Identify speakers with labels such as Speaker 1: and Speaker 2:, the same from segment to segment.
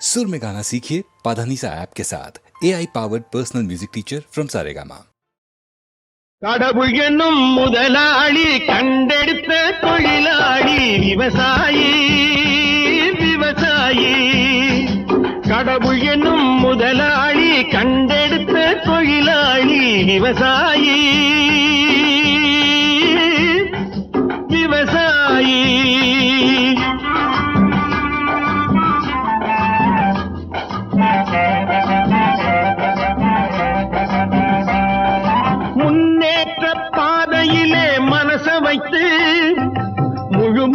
Speaker 1: सुर में गाना सीखिए पाधानीसा ऐप के साथ A I powered personal music teacher from Saregama
Speaker 2: கடவுள் என்னும் முதலாளி கண்டெடுத்த தொழிலாளி விவசாயி விவசாயி கடவுள் என்னும் முதலாளி கண்டெடுத்த தொழிலாளி விவசாயி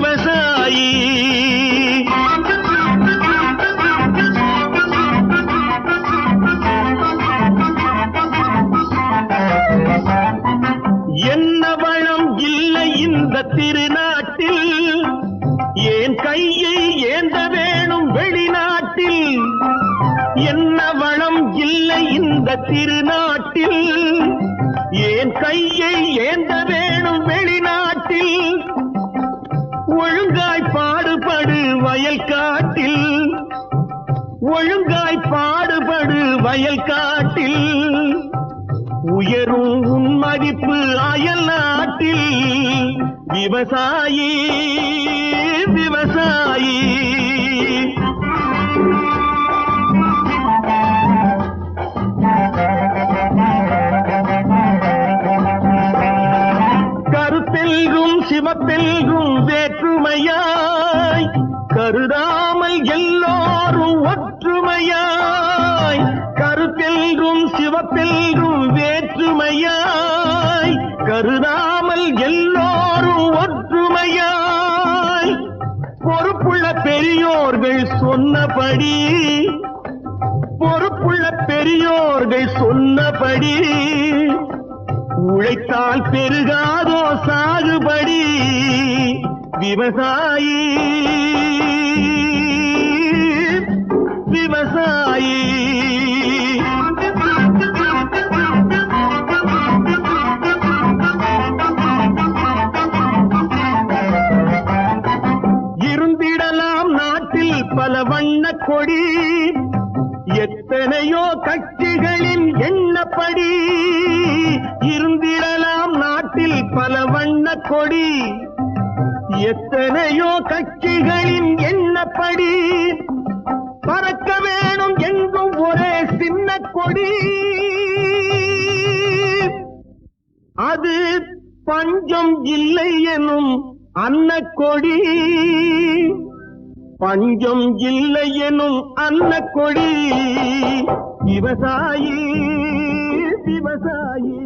Speaker 2: விவசாயி என்ன வளம் இல்லை இந்த திருநாட்டில்? ஏன் கையை ஏந்த வேணும் வெளிநாட்டில்? என்ன வளம் இல்லை இந்த திருநாட்டில்? ஏன் கையை ஏந்த ஒழுங்காய் பாடுபடு வயல் காட்டில். ஒழுங்காய் பாடுபடு வயல் காட்டில். உயரும் உன் மதிப்பு அயல் நாட்டில். விவசாயி விவசாயி. கருத்தெல்கும் சிவப்பெல்கும் வேற்றுமையாய் கருதாமல் எல்லோரும் ஒற்றுமையாய் கருத்தெல்கும் சிவப்பெல்கும் வேற்றுமையாய் கருதாமல் எல்லோரும் ஒற்றுமையாய். பொறுப்புள்ள பெரியோர்கள் சொன்னபடி பொறுப்புள்ள பெரியோர்கள் சொன்னபடி உழைத்தால் பெருகாதோ சாகுபடி விவசாயி. விவசாயி. இருந்திடலாம் நாட்டில் பல வண்ண கொடி. எத்தனையோ கட்சிகளின் எண்ண கொடி. எத்தனையோ கட்சிகளின் எண்ணப்படி பறக்க வேணும் எங்கும் ஒரே சின்ன கொடி. அது பஞ்சம் இல்லை எனும் அன்ன கொடி பஞ்சம் இல்லை எனும் அன்ன கொடி விவசாயி விவசாயி